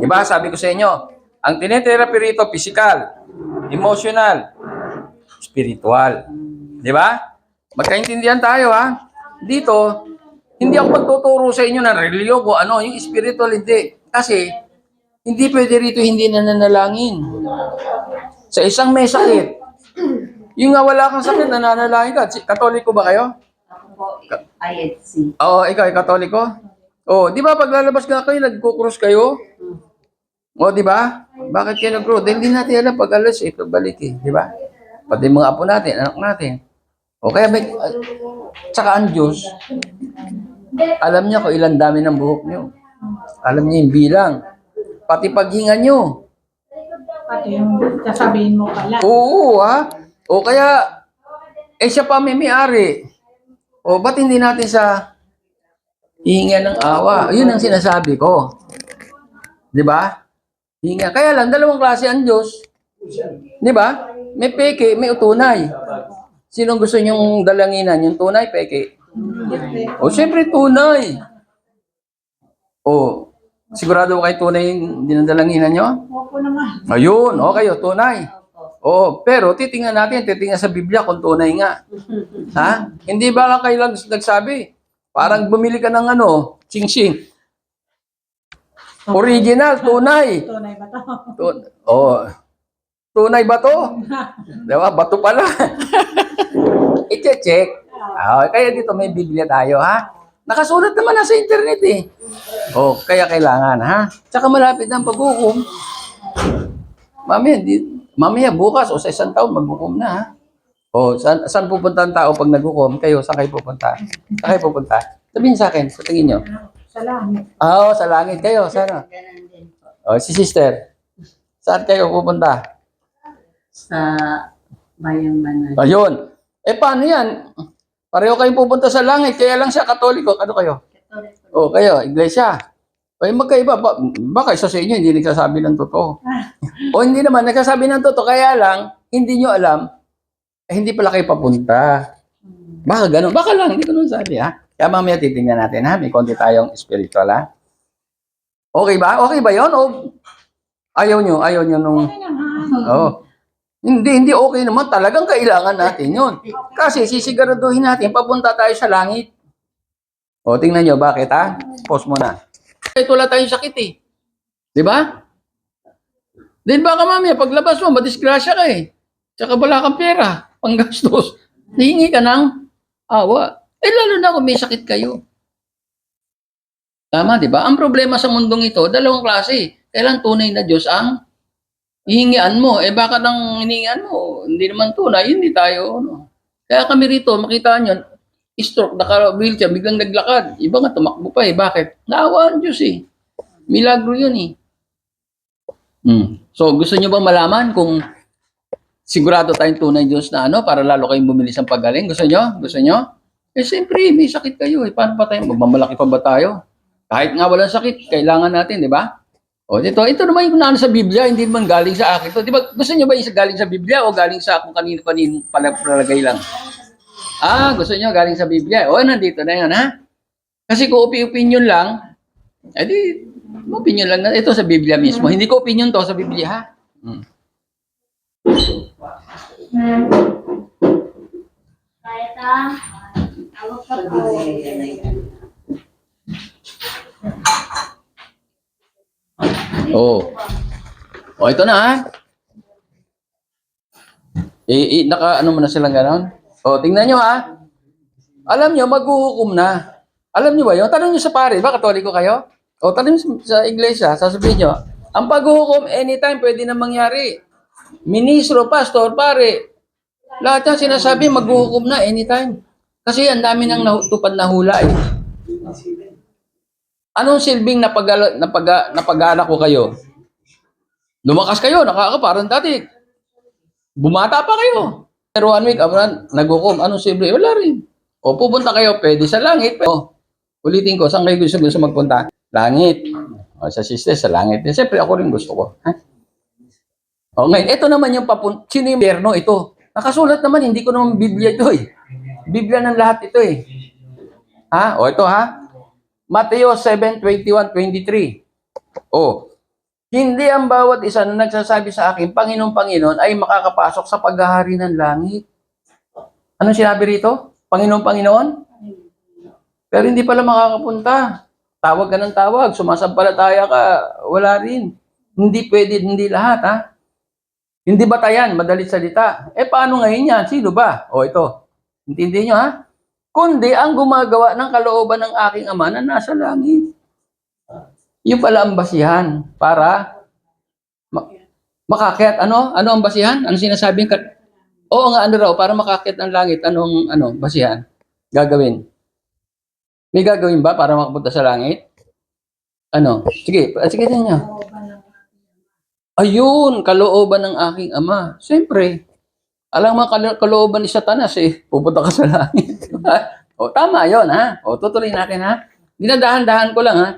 Di ba? Sabi ko sa inyo, ang tinetherapy rito, physical, emotional, spiritual. Di ba? Magkaintindihan tayo ha. Dito, hindi ako magtuturo sa inyo ng reliyon ko ano, yung spiritual hindi. Kasi, hindi pwede rito hindi nananalangin. Sa isang may sakit, yung nga wala kang sakit, nananalangin ka. Katoliko ba kayo? Ako po, IHC. Oo, ikaw ay katoliko? Oo, di ba pag lalabas ka kayo, nagkukrus kayo? O, di ba? Bakit kayo? Dahil hindi natin alam pag alas eh, pagbalik eh, di ba? Pati mga apo natin, anak natin. O kaya may, uh, tsaka ang Diyos, alam niya kung ilan dami ng buhok niyo. Alam niya yung bilang. Pati paghinga niyo. Pati yung sasabihin mo pala. Oo, ha? O kaya, eh siya pa may may-ari. O ba't hindi natin sa hihinga ng awa? Yun ang sinasabi ko. Di ba? Hinga. Kaya lang, dalawang klase ang Diyos. Di ba? May peke, may utunay. Sinong gusto niyong dalanginan? Yung tunay, peke? O, siyempre tunay. O, sigurado ba kayo tunay yung dinadalanginan niyo? Opo naman. Ayun, okay, o, tunay. Oo, pero titingnan natin, titingnan sa Biblia kung tunay nga. ha? Hindi ba lang kayo lang nagsabi? Parang bumili ka ng ano, ching-ching. Original, tunay. Tunay ba to? Tu- oh. Tunay ba to? Diba? Bato pala. I-check. Ah, kaya dito may Biblia tayo, ha? Nakasulat naman na sa internet eh. Oh, kaya kailangan, ha? Tsaka malapit ang paghukom. Mamaya, di, mamaya bukas o sa isang taon maghukom na, ha? Oh, saan, saan pupunta ang tao pag naghukom? Kayo, saan kayo pupunta? Saan kayo pupunta? Sabihin sa akin, sa tingin nyo. Sa langit. Ah, oh, sa langit kayo. Sana. Ganun din. Oh, si sister. Saan kayo pupunta? Sa Bayang Banal. Ayun. Eh, paano yan? Pareho kayong pupunta sa langit, kaya lang siya katoliko. Ano kayo? Catholic po. O, kayo, iglesia. O, eh, magkaiba. Ba, baka isa sa inyo hindi nagsasabi ng totoo. o, hindi naman, nagsasabi ng totoo. Kaya lang, hindi nyo alam, eh, hindi pala kayo papunta. Baka ganun. Baka lang, hindi ko nun sabi, ha? Kaya mamaya titingnan natin, ha? May konti tayong spiritual, ha? Okay ba? Okay ba yon O ayaw nyo? Ayaw nyo nung... Oo. Hindi, hindi okay naman. Talagang kailangan natin yun. Kasi sisiguraduhin natin, papunta tayo sa langit. O, tingnan nyo, bakit ha? Pause mo na. Kahit wala tayong sakit eh. Di ba? Then baka mamaya, paglabas mo, madisgrasya ka eh. Tsaka wala kang pera, panggastos. Hihingi ka ng awa. Eh, lalo na kung may sakit kayo. Tama, di ba? Ang problema sa mundong ito, dalawang klase. Kailan tunay na Diyos ang hihingian mo. Eh baka nang hiningian mo, hindi naman tunay, hindi tayo. Ano. Kaya kami rito, makita nyo, stroke, naka-wheelchair, biglang naglakad. Iba nga, tumakbo pa eh. Bakit? Naawa ang Diyos eh. Milagro yun eh. Hmm. So, gusto nyo bang malaman kung sigurado tayong tunay Diyos na ano, para lalo kayong bumilis ang pagaling? Gusto nyo? Gusto nyo? Eh, siyempre, may sakit kayo eh. Paano pa tayo? Magmamalaki pa ba tayo? Kahit nga walang sakit, kailangan natin, di ba? O dito, ito naman yung nano sa Biblia, hindi naman galing sa akin. Di ba, gusto niyo ba yung galing sa Biblia o galing sa kung kanino-kanino pala- palagay lang? Ah, gusto niyo galing sa Biblia. O, nandito na yan, ha? Kasi kung opi-opinion lang, edi, opinion lang na. Ito sa Biblia mismo. Hindi ko opinion to sa Biblia, ha? Hmm. Kaya ta, awag pa po. Oo. O, ito na, ha? Eh, eh, naka, ano mo na silang ganon? O, tingnan nyo, ha? Alam nyo, maghuhukom na. Alam nyo ba yun? Tanong nyo sa pare, ba katoliko kayo? O, tanong nyo sa, sa iglesia, sasabihin nyo, ang paghuhukom, anytime, pwede na mangyari. Ministro, pastor, pare, lahat yan sinasabi, maghuhukom na anytime. Kasi ang dami nang natupad na hula eh. Anong silbing napag napag napag ko kayo? Lumakas kayo, nakaka parang dati. Bumata pa kayo. Pero one week, aman, naghukom. Anong silbi? Wala rin. O pupunta kayo, pwede sa langit. O, ulitin ko, saan kayo gusto, gusto magpunta? Langit. O, sa sister, sa langit. Eh, Siyempre, ako rin gusto ko. Ha? O, ngayon, ito naman yung papun... Sino yung? Ito. Nakasulat naman, hindi ko naman Biblia ito eh. Biblia ng lahat ito eh. Ha? O, ito ha? Mateo 7, 21, 23. O, Hindi ang bawat isa na nagsasabi sa akin, Panginoon, Panginoon, ay makakapasok sa paghahari ng langit. Anong sinabi rito? Panginoon, Panginoon? Pero hindi pala makakapunta. Tawag ka ng tawag, sumasampalataya ka, wala rin. Hindi pwede, hindi lahat, ha? Hindi batayan, madalit salita. Eh, paano ngayon yan? Sino ba? O, ito. Intindi nyo, ha? Kundi ang gumagawa ng kalooban ng aking ama na nasa langit. Yung pala ang basihan para ma- makakyat. Ano? Ano ang basihan? Ano sinasabi? Ka- Oo nga, ano raw, para makakyat ng langit. Anong, ano, basihan? Gagawin. May gagawin ba para makapunta sa langit? Ano? Sige, sige din niya. Ayun, kalooban ng aking ama. Siyempre, alam mo kalo- kalooban ni Satanas eh, pupunta ka sa langit. o tama 'yon ha. O tutuloy natin ha. Dinadahan-dahan ko lang ha.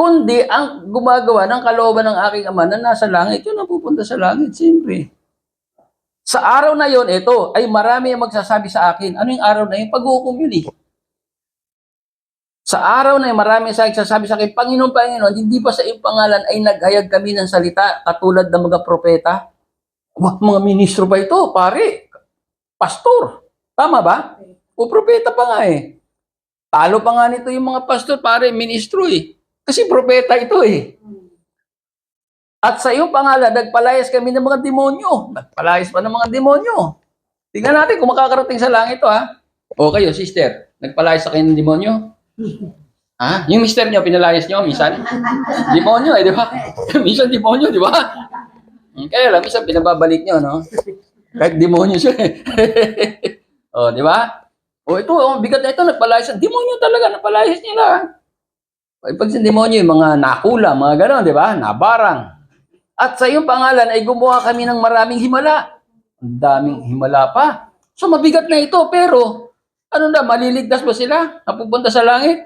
Kundi ang gumagawa ng kalooban ng aking ama na nasa langit, yun ang pupunta sa langit, siyempre. Sa araw na yon, ito, ay marami ang magsasabi sa akin. Ano yung araw na yun? Pag-uukom yun eh. Sa araw na yun, marami sa nagsasabi sa akin, Panginoon, Panginoon, hindi pa sa iyong pangalan ay naghayag kami ng salita katulad ng mga propeta. Wah, mga ministro ba ito, pare? Pastor. Tama ba? O propeta pa nga eh. Talo pa nga nito yung mga pastor, pare, ministro eh. Kasi propeta ito eh. At sa iyong pangalan, nagpalayas kami ng mga demonyo. Nagpalayas pa ng mga demonyo. Tingnan natin kung makakarating sa langit to ha. O kayo, sister, nagpalayas sa kayo ng demonyo? Ha? Yung mister nyo, pinalayas nyo, minsan? demonyo eh, di ba? minsan demonyo, di ba? Hmm, Kaya lang, minsan pinababalik nyo, no? Kahit demonyo siya eh. o, di ba? O ito, oh, bigat na ito, nagpalayas. Demonyo talaga, nagpalayas nila. O, pag sa demonyo, yung mga nakula, mga gano'n, di ba? Nabarang. At sa iyong pangalan ay gumawa kami ng maraming himala. Ang daming himala pa. So mabigat na ito, pero ano na, maliligtas ba sila? Napupunta sa langit?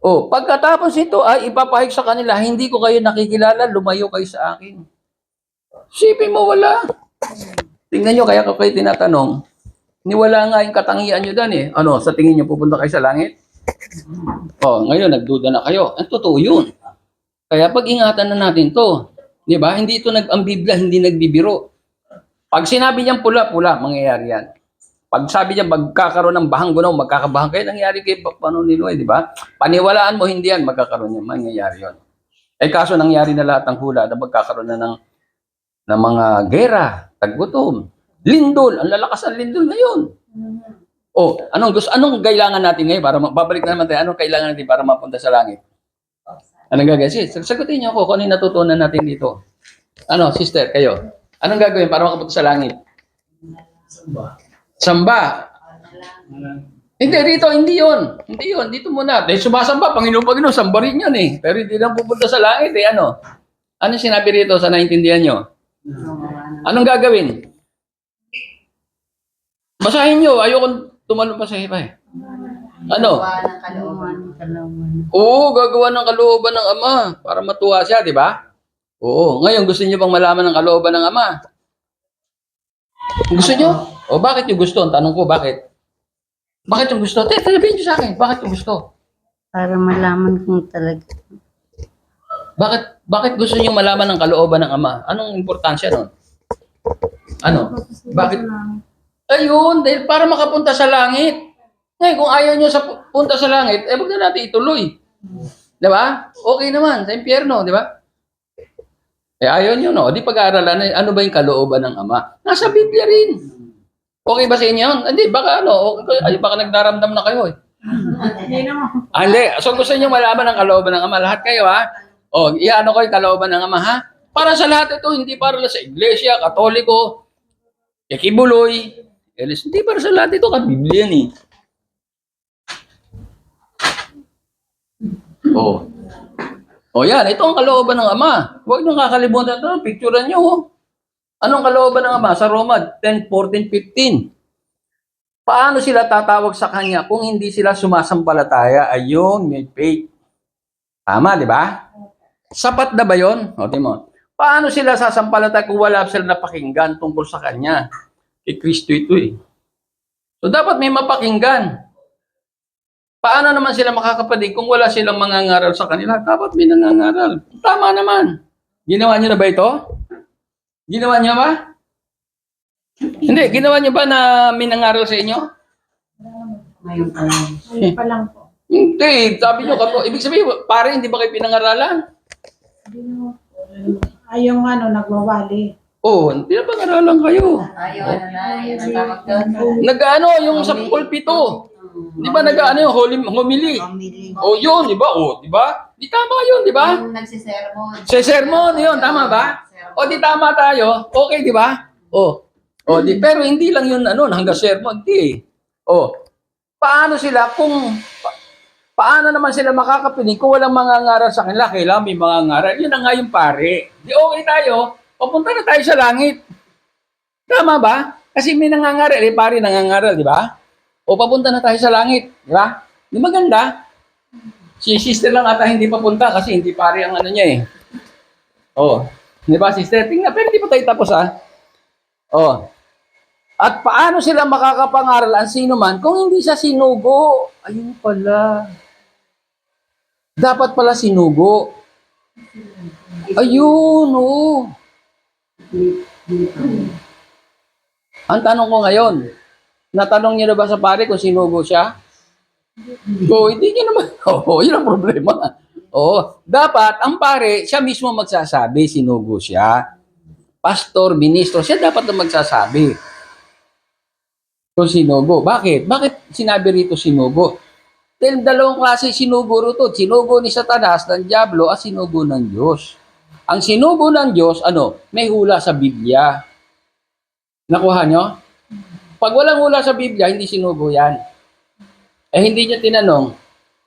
O, pagkatapos ito ay ipapahig sa kanila, hindi ko kayo nakikilala, lumayo kayo sa akin. Sipin mo, wala. Tingnan nyo, kaya ko kayo tinatanong, niwala nga yung katangian nyo doon eh. Ano, sa tingin nyo pupunta kayo sa langit? Oh, ngayon nagduda na kayo. Ang totoo yun. Kaya pag-ingatan na natin to. Di ba? Hindi ito nag ang Biblia hindi nagbibiro. Pag sinabi niyang pula-pula, mangyayari yan. Pag sabi niya magkakaroon ng bahang gunaw, magkakabahang kayo, nangyari kay Pa- paano ni Noe, di ba? Paniwalaan mo hindi yan, magkakaroon yan, mangyayari yon. Eh kaso nangyari na lahat ng hula na magkakaroon na ng, ng mga gera, taggutom, lindol, ang lalakas ng lindol ngayon. Oh, anong gusto anong kailangan natin ngayon para babalik na naman tayo anong kailangan natin para mapunta sa langit? Anong gagawin? Sige, sag- sagutin niyo ako kung ano natutunan natin dito. Ano, sister, kayo? Anong gagawin para makapunta sa langit? Samba. Hindi, rito, hindi yon. Hindi yon. Dito muna. Dahil sumasamba, Panginoon, Panginoon, samba rin yan eh. Pero hindi na pupunta sa langit eh. Ano? Ano sinabi rito sa naintindihan nyo? Anong gagawin? Basahin nyo. Ayoko tumalong pa sa iba eh. Ano? Oo, gagawa ng kalooban ng Ama para matuwa siya, di ba? Oo. Ngayon, gusto niyo bang malaman ng kalooban ng Ama? Gusto niyo? O bakit niyo gusto? Ang tanong ko, bakit? Bakit yung gusto? Te, sabihin niyo sa akin, bakit yung gusto? Para malaman kung talaga. Bakit bakit gusto niyo malaman ng kalooban ng Ama? Anong importansya nun? Ano? Bakit? Ayun, dahil para makapunta sa langit. Ngayon, kung ayaw niyo sa pu- punta sa langit, eh, wag na natin ituloy. Di ba? Okay naman, sa impyerno, di ba? Eh, ayaw niyo, no? Di pag-aaralan, eh, ano ba yung kalooban ng Ama? Nasa Biblia rin. Okay ba sa inyo yun? Hindi, baka ano, okay, ay, baka nagdaramdam na kayo eh. Hindi naman. Ah, hindi. So gusto niyo malaman ang kalooban ng Ama. Lahat kayo ha? O, iano ko yung kalooban ng Ama ha? Para sa lahat ito, hindi para lang sa iglesia, katoliko, ekibuloy, elis. Hindi para sa lahat ito, ka Biblia ni. Oh. O yan, ito ang kalooban ng Ama. Huwag niyong kakalimutan ito. Picturean niyo. Oh. Anong kalooban ng Ama? Sa Roma 10, 14, 15. Paano sila tatawag sa Kanya kung hindi sila sumasampalataya? Ayun, may faith. Tama, di ba? Sapat na ba yun? O, di mo. Paano sila sasampalataya kung wala sila napakinggan tungkol sa Kanya? Kay Kristo ito eh. So, dapat may mapakinggan. Paano naman sila makakapalig kung wala silang mangangaral sa kanila? Dapat may nangangaral. Tama naman. Ginawa niyo na ba ito? Ginawa niyo ba? Hindi, ginawa niyo ba na may nangaral sa inyo? Ngayon pa lang. Ayun pa lang po. Hindi, sabi niyo, kapo, ibig sabihin, pare, hindi ba kayo pinangaralan? Hindi naman po. Ay, yung ano, nagwawali. Oo, oh, pinapangaralan kayo. Ayaw, ano na, yun ang tawag doon. Nag-ano, yung sa pulpito. Di ba nag-ano yung holy, homily? O yun, di ba? O, di ba? Di tama yun, di ba? Yung nagsisermon. Sa sermon, yun, tama ba? O di tama tayo, okay, di ba? O, o di, pero hindi lang yun, ano, hanggang sermon, di. O, paano sila kung, pa- paano naman sila makakapinig kung walang mangangaral sa kanila, kailangan may mangangaral. Yun na nga yung pare. Di okay tayo, papunta na tayo sa langit. Tama ba? Kasi may nangangaral, eh, pare nangangaral, di ba? O papunta na tayo sa langit, di ba? Di maganda. Si sister lang ata hindi papunta kasi hindi pare ang ano niya eh. Oh, di ba sister? Tingnan, pero hindi pa tayo tapos ah. Oh. At paano sila makakapangaral ang sino man kung hindi siya sinugo? Ayun pala. Dapat pala sinugo. Ayun, oh. Ang tanong ko ngayon, natanong niyo na ba sa pare kung sinugo siya? Oo, hindi niya naman. Oo, yun ang problema. Oo, dapat ang pare, siya mismo magsasabi, sinugo siya. Pastor, ministro, siya dapat na magsasabi. Kung sinugo. Bakit? Bakit sinabi rito sinugo? Dahil dalawang klase sinugo rito. Sinugo ni Satanas ng Diablo at sinugo ng Diyos. Ang sinugo ng Diyos, ano? May hula sa Biblia. Nakuha nyo? Pag walang hula sa Biblia, hindi sinugo yan. Eh, hindi niya tinanong,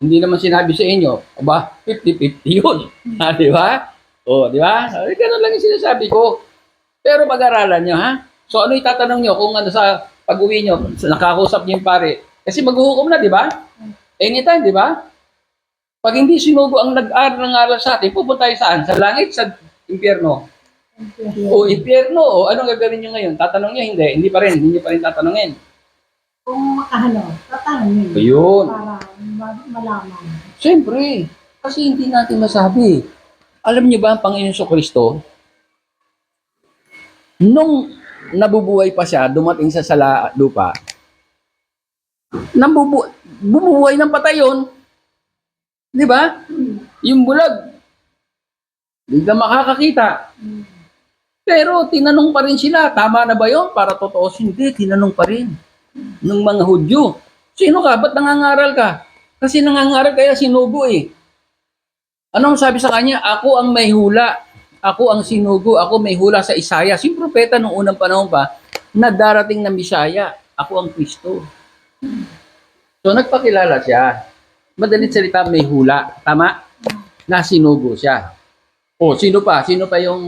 hindi naman sinabi sa inyo, aba, 50-50 yun. Ha, di ba? O, di ba? Eh, ganun lang yung sinasabi ko. Pero pag-aralan nyo, ha? So, ano itatanong nyo kung ano sa pag-uwi nyo, sa- nakakusap nyo yung pare? Kasi maghuhukom na, di ba? Anytime, di ba? Pag hindi sinugo ang nag-aral ng aral sa atin, pupunta tayo saan? Sa langit, sa impyerno. O, impyerno, o anong gagawin nyo ngayon? Tatanong nyo, hindi. Hindi pa rin, hindi pa rin tatanungin. Kung makahalo, tatanungin. Ayun. Para ma- malaman. Siyempre, kasi hindi natin masabi. Alam niyo ba ang Panginoon sa Kristo? Nung nabubuhay pa siya, dumating sa sala lupa, nabubu bumubuhay ng patay yun. Di ba? Yung bulag, hindi ka makakakita. Pero tinanong pa rin sila, tama na ba yun? Para totoo, hindi, tinanong pa rin ng mga Hudyo. Sino ka? Ba't nangangaral ka? Kasi nangangaral kaya sinugo eh. Anong sabi sa kanya? Ako ang may hula. Ako ang sinugo. Ako may hula sa Isaya. Si propeta nung unang panahon pa na darating na Misaya. Ako ang Kristo. So nagpakilala siya. Madalit salita may hula. Tama? Na sinugo siya. O, sino pa? Sino pa yung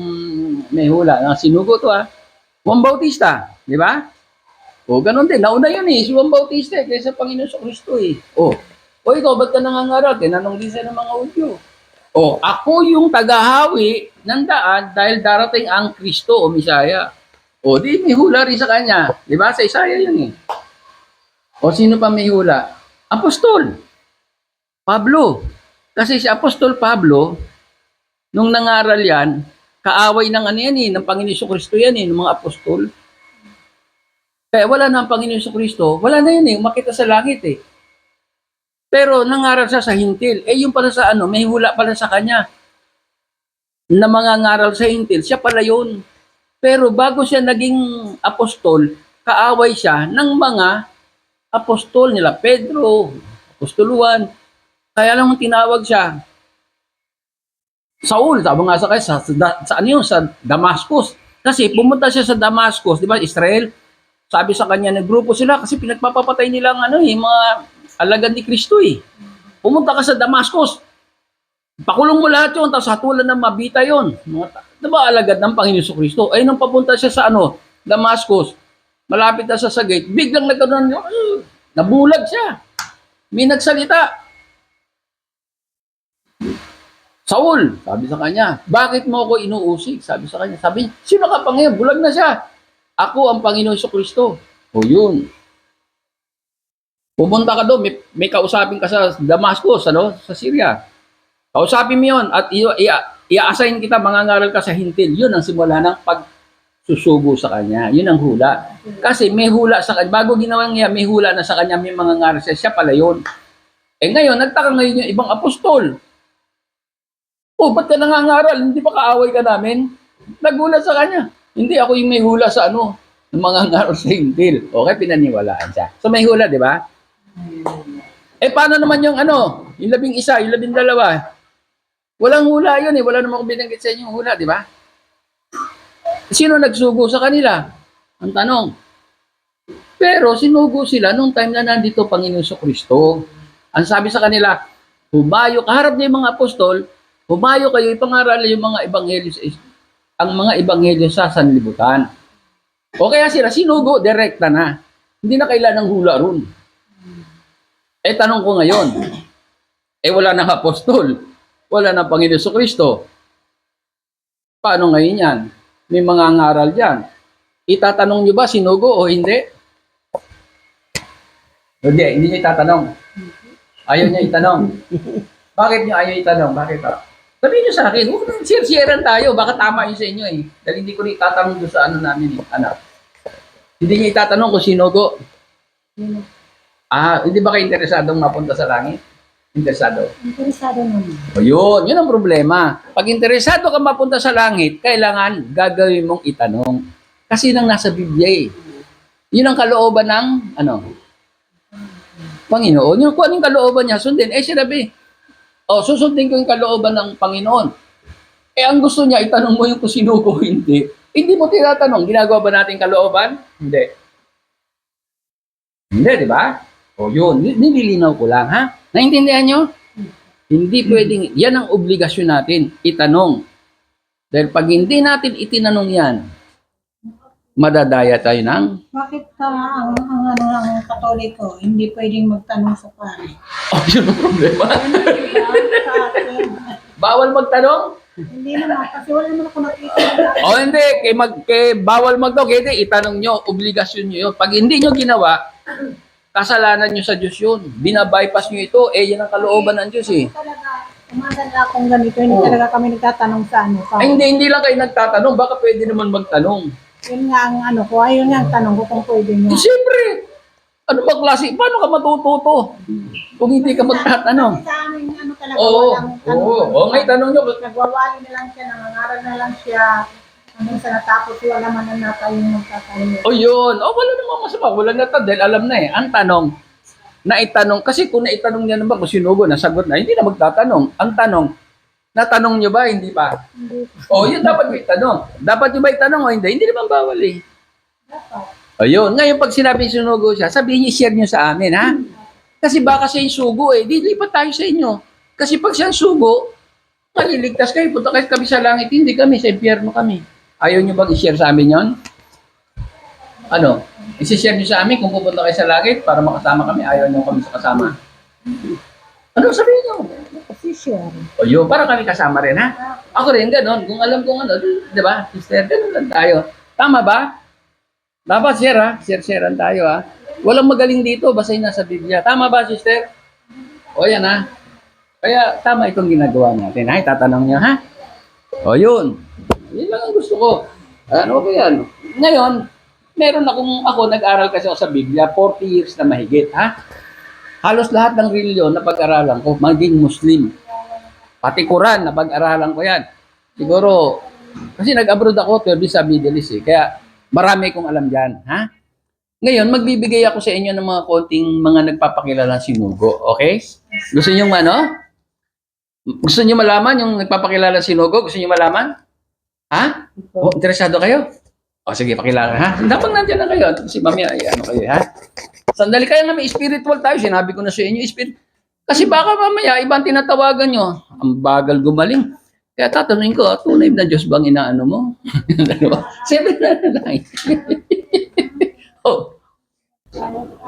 may hula? Na sinugo to ah. Juan Bautista. Di ba? O, ganun din. Nauna yun eh. Si Juan Bautista eh, kaysa Panginoon sa Kristo eh. O, o ikaw, ba't ka nangangaral? Tinanong din siya ng mga udyo. O, ako yung tagahawi ng daan dahil darating ang Kristo o Misaya. O, di may hula rin sa kanya. Di ba? Sa Isaya yun eh. O, sino pa may hula? Apostol. Pablo. Kasi si Apostol Pablo, nung nangaral yan, kaaway ng ano yan eh, ng Panginoon Kristo yan eh, ng mga apostol. Kaya wala na ang Panginoon Kristo, wala na yun eh, umakita sa langit eh. Pero nangaral siya sa hintil. Eh yung pala sa ano, may hula pala sa kanya. Na mga ngaral sa hintil, siya pala yun. Pero bago siya naging apostol, kaaway siya ng mga apostol nila. Pedro, Apostol Juan. Kaya lang tinawag siya. Saul, sabi nga sa kanya, sa, sa, sa ano yun, sa Damascus. Kasi pumunta siya sa Damascus, di ba, Israel. Sabi sa kanya, naggrupo sila kasi pinagpapapatay nilang ano, eh, mga alagad ni Kristo eh. Pumunta ka sa Damascus. Pakulong mo lahat yun, tapos hatulan ng mabita yun. Mga, di ba, alagad ng Panginoon Kristo? Ay, nung papunta siya sa ano, Damascus, malapit na siya sa gate, biglang nagkaroon, uh, nabulag siya. May nagsalita. Saul, sabi sa kanya, bakit mo ako inuusig? Sabi sa kanya, sabi, sino ka pa ngayon? Bulag na siya. Ako ang Panginoon sa Kristo. O yun. Pupunta ka doon, may, may kausapin ka sa Damascus, ano, sa Syria. Kausapin mo yun at i- i- i-assign kita, mangangaral ka sa hintil. Yun ang simula ng pagsusugo sa kanya. Yun ang hula. Kasi may hula sa kanya. Bago ginawa niya, may hula na sa kanya, may mangangaral siya. Siya pala yun. Eh ngayon, nagtaka ngayon yung ibang apostol. Oh, ba't ka nangangaral? Hindi ba kaaway ka namin? Nagulat sa kanya. Hindi ako yung may hula sa ano, ng mga ngaral sa hintil. Okay, pinaniwalaan siya. So may hula, di ba? Eh, paano naman yung ano, yung labing isa, yung labing dalawa? Walang hula yun eh. Wala namang binanggit sa inyo hula, di ba? Sino nagsugo sa kanila? Ang tanong. Pero sinugo sila nung time na nandito Panginoon sa Kristo. Ang sabi sa kanila, humayo, kaharap yung mga apostol, humayo kayo, ipangaral yung mga ebanghelyo sa ang mga ebanghelyo sa sanlibutan. O kaya sila sinugo, direkta na. Hindi na kailangan ng hula ron. Eh, tanong ko ngayon, eh wala nang apostol, wala nang Panginoon Kristo. Paano ngayon yan? May mga ngaral dyan. Itatanong nyo ba sinugo o hindi? Hindi, hindi niya itatanong. Ayaw niya itanong. Bakit niyo ayaw itanong? Bakit ba? Sabihin niyo sa akin, huwag nang share-sharean tayo. Baka tama yun sa inyo eh. Dahil hindi ko rin itatanong doon sa ano namin eh. Anak. Hindi niya itatanong kung sinugo. Ah, hindi ba kayo interesadong mapunta sa langit? Interesado. Interesado naman. O yun, yun ang problema. Pag interesado ka mapunta sa langit, kailangan gagawin mong itanong. Kasi nang nasa Biblia eh. Yun ang kalooban ng, ano, Panginoon. Yung kung anong kalooban niya, sundin. Eh, sinabi, oh, susundin ko yung kalooban ng Panginoon. Eh, ang gusto niya, itanong mo yung kung sino ko hindi. Hindi mo tinatanong, ginagawa ba natin kalooban? Hindi. Hindi, di ba? O yun, ni- nililinaw ko lang, ha? Naintindihan nyo? Hindi pwedeng, yan ang obligasyon natin, itanong. Dahil pag hindi natin itinanong yan, madadaya tayo ng, Bakit ka ang, ang ano ng katoliko, hindi pwedeng magtanong sa pare? oh, yun ang problema. Bawal magtanong? Hindi naman, kasi wala naman ako nakita. O hindi, kay, mag, kay bawal magtanong, hindi, itanong nyo, obligasyon nyo yun. Pag hindi nyo ginawa, kasalanan nyo sa Diyos yun. Binabypass nyo ito, eh yan ang kalooban ng Diyos eh. Umaga akong ganito, hindi Oo. talaga kami nagtatanong sa ano. Sa, Ay, hindi, hindi lang kayo nagtatanong, baka pwede naman magtanong. Yun nga ang ano ko, ayun nga ang tanong ko kung pwede Eh, nyo. siyempre, ano ba klase? Paano ka matututo? Kung hindi ka magtatanong. Sa amin, ano talaga, Oo, walang oo, tanong. oo, ngayon tanong nyo, Nagwawali na lang siya, nangangaral na lang siya. Hanggang sa natapos, wala man ang nata yung magtatayo. O yun. O wala namang masama. Wala na ta dahil alam na eh. Ang tanong, naitanong, kasi kung naitanong niya naman kung sinugo, nasagot na, hindi na magtatanong. Ang tanong, natanong niyo ba? Hindi pa. Hindi O yun dapat may tanong. Dapat niyo ba itanong o hindi? Hindi naman bawal eh. dapat. O yun. Ngayon pag sinabi sinugo siya, sabihin niyo, share niyo sa amin ha. Kasi baka siya yung sugo eh. Di lipat tayo sa inyo. Kasi pag siya sugo, maliligtas kayo. Punta kayo kami sa langit. Hindi kami. Sa impyerno kami. Ayaw niyo bang i-share sa amin yon? Ano? I-share niyo sa amin kung pupunta kayo sa langit para makasama kami. Ayaw niyo kami sa kasama. Ano sabihin niyo? Kasi sure. O yun, para kami kasama rin ha. Ako rin, ganon. Kung alam kong ano, di ba? Sister, ganon lang tayo. Tama ba? Dapat share ha. Share-sharean tayo ha. Walang magaling dito, basta yung nasa Biblia. Tama ba, sister? O yan ha. Kaya tama itong ginagawa natin. Ay, tatanong niyo ha. O yun. Yun lang ang gusto ko. Ano ko yan? Ngayon, meron akong, ako nag-aral kasi ako sa Biblia, 40 years na mahigit ha. Halos lahat ng reliyon na pag-aralan ko, maging Muslim. Pati Quran, napag-aralan ko yan. Siguro, kasi nag-abroad ako, 12 sa Middle East eh. Kaya marami kong alam dyan. Ha? Ngayon, magbibigay ako sa inyo ng mga konting mga nagpapakilala sinugo. Okay? Gusto niyo ano? Gusto niyo malaman yung nagpapakilala sinugo? Gusto niyo malaman? Ha? O, interesado kayo? O sige, pakilala ha. Dapat nandiyan na kayo. Si Mami, ay, ano kayo ha? Sandali kaya nga may spiritual tayo. Sinabi ko na sa inyo, spirit. Kasi baka mamaya, ibang tinatawagan nyo. Ang bagal gumaling. Kaya tatanungin ko, "Ah, tunay na Diyos bang inaano mo? Dalawa. Seven na na lang. oh.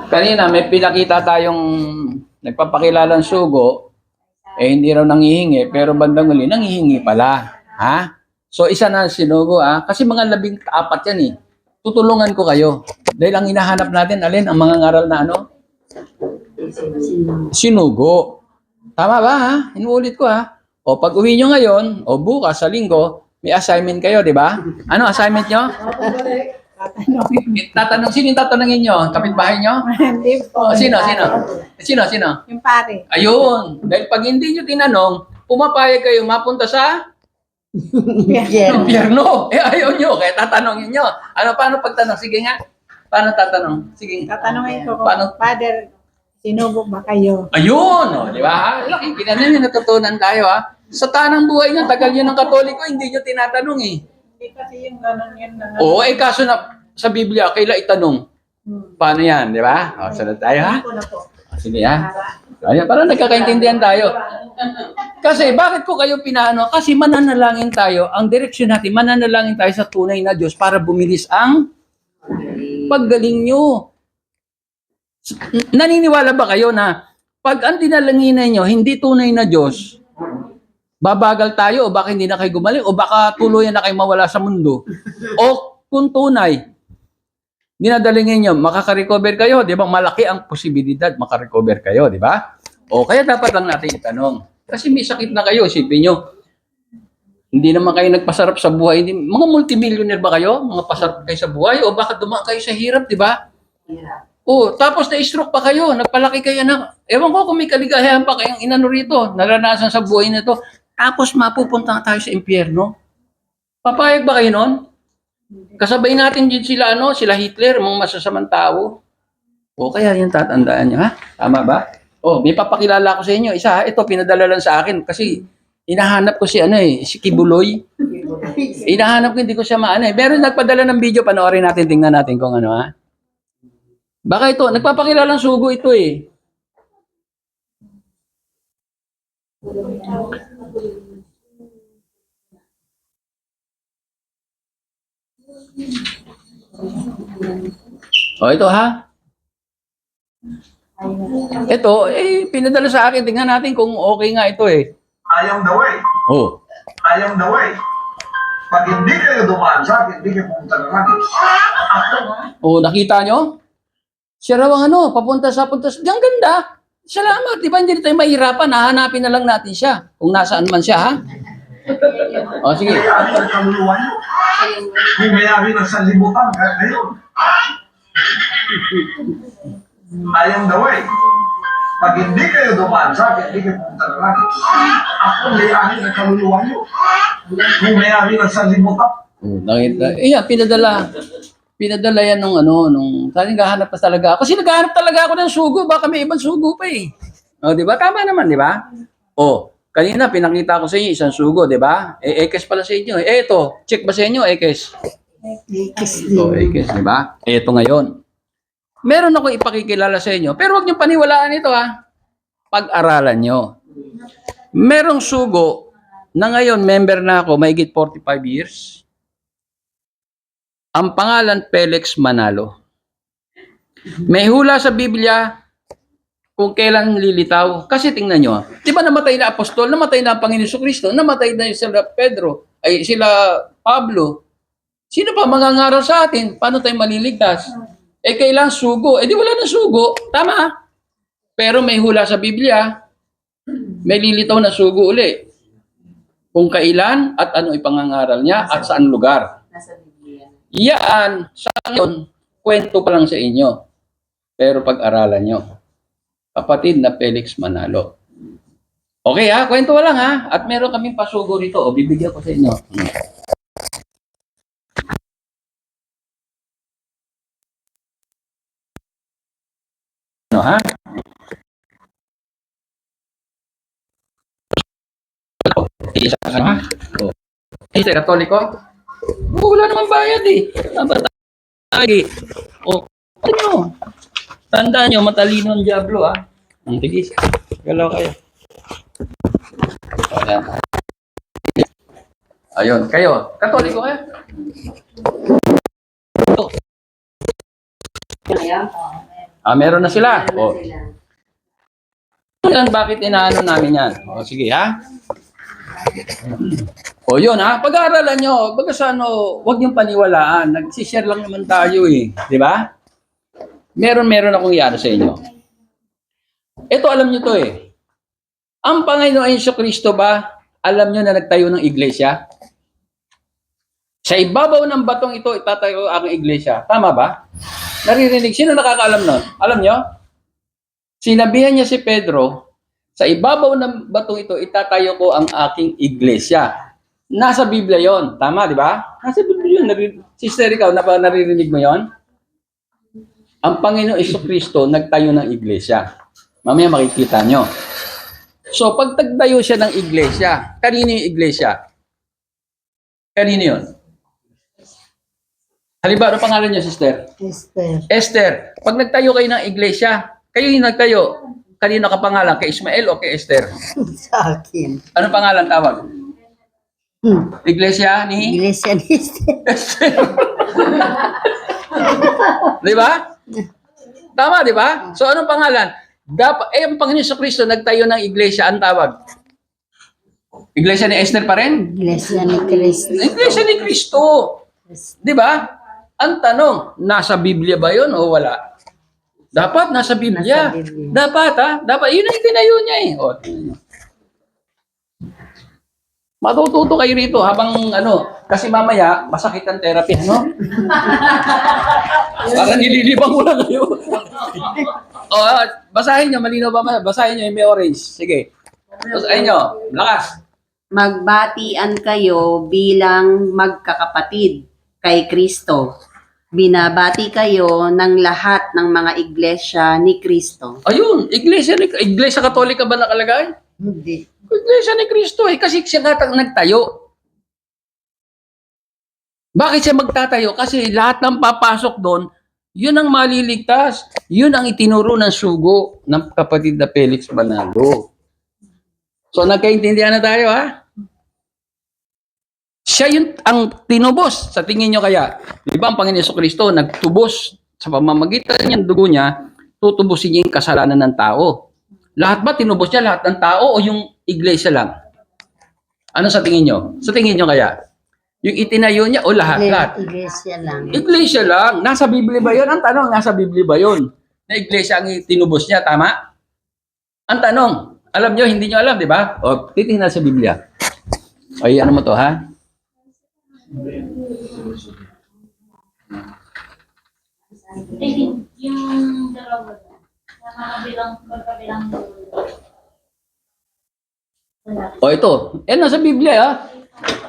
Kanina, may pinakita tayong nagpapakilalang sugo, eh hindi raw nangihingi, pero bandang uli, nangihingi pala. Ha? So, isa na sinugo, ha? Kasi mga labing apat yan, eh. Tutulungan ko kayo. Dahil ang hinahanap natin, alin, ang mga ngaral na ano? sinugo. Tama ba ha? Inuulit ko ha. O pag uwi nyo ngayon, o bukas sa linggo, may assignment kayo, di ba? Ano assignment nyo? Tatanong, sino yung tatanungin nyo? Kapitbahay nyo? Hindi po. O, sino, sino? Sino, sino? Yung pare. Ayun. Dahil pag hindi nyo tinanong, pumapayag kayo mapunta sa Yeah. impyerno. Eh, ayaw nyo. Kaya tatanungin nyo. Ano, paano pagtanong? Sige nga. Paano tatanong? Sige. Tatanungin ko Paano? Father, sinubo ba kayo? Ayun, o, di ba? Laki, kinanan nyo, natutunan tayo, ha? Sa tanang buhay nyo, tagal nyo ng katoliko, hindi nyo tinatanong, eh. Hindi kasi yung ganun yun na Oo, eh, kaso na, sa Biblia, kaila itanong. Hmm. Paano yan, di ba? O, sunod tayo, ha? Sige, ha? Ayan, para nagkakaintindihan tayo. Kasi, bakit ko kayo pinaano? Kasi mananalangin tayo, ang direksyon natin, mananalangin tayo sa tunay na Diyos para bumilis ang paggaling nyo. Naniniwala ba kayo na pag ang dinalanginan nyo, hindi tunay na Diyos, babagal tayo o baka hindi na kayo gumaling o baka tuluyan na kayo mawala sa mundo. O kung tunay, dinadalingin nyo, makaka-recover kayo, di ba? Malaki ang posibilidad makarecover kayo, di ba? O kaya dapat lang natin itanong. Kasi may sakit na kayo, isipin nyo. Hindi naman kayo nagpasarap sa buhay. Hindi, mga multimillionaire ba kayo? Mga pasarap kayo sa buhay? O baka dumaan kayo sa hirap, di ba? Hirap. Oh, tapos na-stroke pa kayo, nagpalaki kayo na, ewan ko kung may kaligayahan pa kayong inano rito, naranasan sa buhay na to, tapos mapupunta tayo sa impyerno. Papayag ba kayo nun? Kasabay natin din sila, ano, sila Hitler, mga masasamang tao. O kaya yung tatandaan nyo, ha? Tama ba? Oh, may papakilala ko sa inyo. Isa, ito, pinadala lang sa akin kasi hinahanap ko si, ano eh, si Kibuloy. Hinahanap ko, hindi ko siya maano eh. Meron nagpadala ng video, panoorin natin, tingnan natin kung ano, ha? Baka ito, nagpapakilalang sugo ito eh. O, ito ha. Ito, eh, pinadala sa akin. Tingnan natin kung okay nga ito eh. I am the way. Oh. I am the way. Pag hindi kayo dumaan sa akin, hindi kayo pumunta ng langit. Ako, Oh, nakita nyo? Siya raw ang ano, papunta sa punta sa... Ang ganda. Salamat. Di ba hindi tayo mahirapan? Hahanapin na lang natin siya. Kung nasaan man siya, ha? O, sige. may-ari ng kaluluwa niyo. May may-ari ng sanlibutan. Kaya ngayon. I am the way. Pag hindi kayo dumaan sa akin, hindi kayo pumunta ng langit. Ako may-ari ng kaluluwa niyo. May may-ari ng sanlibutan. Oh, nakita. Eh, yan, pinadala. Pinadala yan nung ano, nung sabi naghahanap pa talaga ako. Kasi naghahanap talaga ako ng sugo, baka may ibang sugo pa eh. O, di ba? Tama naman, di ba? O, kanina pinakita ko sa inyo isang sugo, di ba? Eh, ekes pala sa inyo. Eh, ito, check ba sa inyo, ekes? O, ekes, di ba? Ito ngayon. Meron ako ipakikilala sa inyo, pero huwag niyo paniwalaan ito ha. Pag-aralan nyo. Merong sugo na ngayon member na ako, mahigit 45 years. Ang pangalan Felix Manalo. May hula sa Biblia kung kailan lilitaw. Kasi tingnan nyo, di ba namatay na apostol, namatay na ang Panginoon Kristo, namatay na sila Pedro, ay sila Pablo. Sino pa mangangaral sa atin? Paano tayo maliligtas? Eh kailan sugo? Eh di wala na sugo. Tama. Pero may hula sa Biblia, may lilitaw na sugo uli. Kung kailan at ano ipangangaral niya at saan lugar. Nasa Biblia. Yan, sa ngayon, kwento pa lang sa inyo. Pero pag-aralan nyo. Kapatid na Felix Manalo. Okay ha, kwento lang ha. At meron kaming pasugo rito. O, bibigyan ko sa inyo. Ano ha? Isa ka ha? O. Isa, katoliko? Oh, wala naman bayad eh. Dapat lagi. O, ano? Tandaan nyo, matalino ang Diablo ah. Ang tigis. Galaw kayo. Ayan. Ayun, kayo. Katoliko kayo? Kaya, Ah, meron na sila. ano O, sila? Yan, bakit inaano namin yan? O, sige ha. O yun ha, pag-aaralan nyo, baga sa ano, huwag niyong paniwalaan. Nagsishare lang naman tayo eh. Di ba? Meron, meron akong yari sa inyo. Ito alam nyo to eh. Ang Panginoon Yesu Kristo ba, alam nyo na nagtayo ng iglesia? Sa ibabaw ng batong ito, itatayo ang iglesia. Tama ba? Naririnig. Sino nakakaalam nun? Alam nyo? Sinabihan niya si Pedro, sa ibabaw ng batong ito, itatayo ko ang aking iglesia. Nasa Biblia yon, Tama, di ba? Nasa Biblia yun. Nari- Sister, ikaw, napa- naririnig mo yon? Ang Panginoon Iso Kristo nagtayo ng iglesia. Mamaya makikita nyo. So, pag tagtayo siya ng iglesia, kanino yung iglesia? Kanino yun? Halimbawa, ano pangalan niyo, sister? Esther. Esther. Pag nagtayo kayo ng iglesia, kayo yung nagtayo, kanino ka pangalan? Kay Ismael o kay Esther? Sa akin. Ano pangalan tawag? Hmm. Iglesia ni Iglesia ni Esther. Esther. di ba? Tama, di ba? So, anong pangalan? Dapat, eh, ang Panginoon sa Kristo nagtayo ng iglesia, ang tawag? Iglesia ni Esther pa rin? Iglesia ni Cristo. Iglesia ni Kristo. Di ba? Ang tanong, nasa Biblia ba yun o wala? Dapat nasa Biblia. Nasa Biblia. Dapat ha? Dapat, yun ang tinayo niya eh. O. Matututo kayo rito habang ano, kasi mamaya masakit ang therapy, ano? Para nililibang ko lang kayo. o, ah, basahin nyo, malinaw ba? Basahin nyo yung may orange. Sige. Basahin nyo, lakas. Magbatian kayo bilang magkakapatid kay Kristo. Binabati kayo ng lahat ng mga iglesia ni Kristo. Ayun, iglesia, ni, iglesia katolika ba nakalagay? Hindi. Iglesia ni Kristo eh, kasi siya nga nagtayo. Bakit siya magtatayo? Kasi lahat ng papasok doon, yun ang maliligtas. Yun ang itinuro ng sugo ng kapatid na Felix Banago. So nagkaintindihan na tayo ha? Siya yung ang tinubos sa tingin nyo kaya. Di ba ang Panginoon Yeso Kristo nagtubos sa pamamagitan niyang dugo niya, tutubusin niya yung kasalanan ng tao. Lahat ba tinubos niya lahat ng tao o yung iglesia lang? Ano sa tingin nyo? Sa tingin nyo kaya? Yung itinayo niya o lahat? Lahat? Iglesia lang. Iglesia lang. Nasa Biblia ba yun? Ang tanong, nasa Biblia ba yun? Na iglesia ang tinubos niya, tama? Ang tanong, alam nyo, hindi nyo alam, di ba? O, titingnan sa Biblia. Ay, ano mo to, ha? Eh, yung dalawa na. Yung mga bilang, magkabilang O, ito. Yan, nasa Biblia, ha?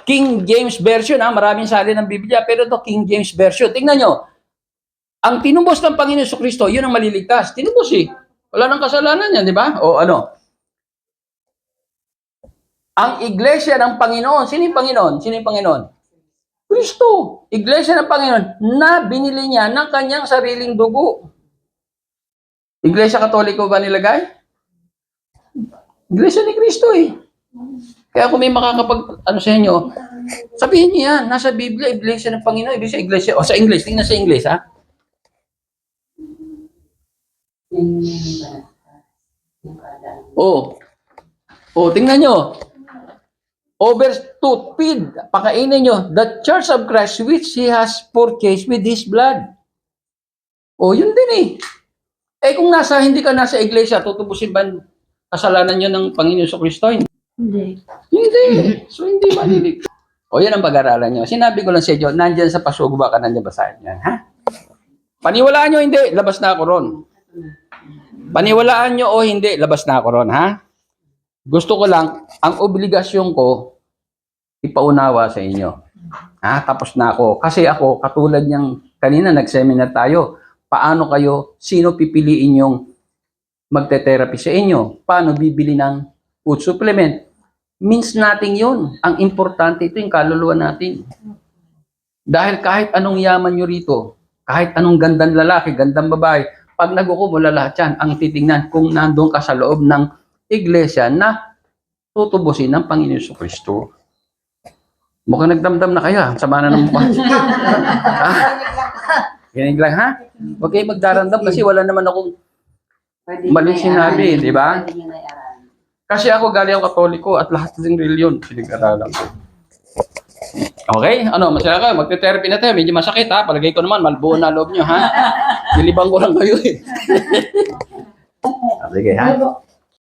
King James Version, ha? Maraming sali ng Biblia, pero ito, King James Version. Tingnan nyo. Ang tinubos ng Panginoon sa Kristo, yun ang maliligtas. Tinubos, eh. Wala nang kasalanan yan, di ba? O, ano? Ang iglesia ng Panginoon, sino yung Panginoon? Sino yung Panginoon? Kristo. Iglesia ng Panginoon na binili niya ng kanyang sariling dugo. Iglesia Katoliko ba nilagay? Iglesia ni Kristo eh. Kaya kung may makakapag, ano sa inyo, sabihin niyo yan, nasa Biblia, Iglesia ng Panginoon, ibig sa Iglesia, o sa English, tingnan sa English ha. Oh. Oh, tingnan nyo. Over to feed, pakainin nyo, the church of Christ which He has purchased with His blood. Oh, yun din eh. Eh kung nasa, hindi ka nasa iglesia, tutubusin ba kasalanan nyo ng Panginoon sa Kristo? Hindi. Hindi. So, hindi malilig. O, yan ang pag-aralan nyo. Sinabi ko lang sa inyo, nandyan sa pasugba ka, nandyan basahin yan, ha? Paniwalaan nyo, hindi. Labas na ako ron. Paniwalaan nyo o hindi, labas na ako ron, ha? Gusto ko lang, ang obligasyon ko, ipaunawa sa inyo. Ha? Tapos na ako. Kasi ako, katulad niyang kanina, nag-seminar tayo. Paano kayo, sino pipiliin yung magte-therapy sa inyo? Paano bibili ng food supplement? Means natin yun. Ang importante ito yung kaluluwa natin. Dahil kahit anong yaman nyo rito, kahit anong gandang lalaki, gandang babae, pag nagkukumula lahat yan, ang titingnan kung nandun ka sa loob ng iglesia na tutubusin ng Panginoon sa Kristo. Mukhang nagdamdam na kayo, sama na ng mukha. ah, Kinig lang ha? Huwag kayo magdarandam kasi wala naman akong Pwede Mali nyo sinabi, di ba? Kasi ako galing ako katoliko at lahat ng reliyon pinag-aralan ko. Okay? Ano, masaya ka? Magte-therapy na tayo. Medyo masakit ha. Palagay ko naman, malbuo na loob nyo ha. Silibang ko lang kayo eh. Sige ha.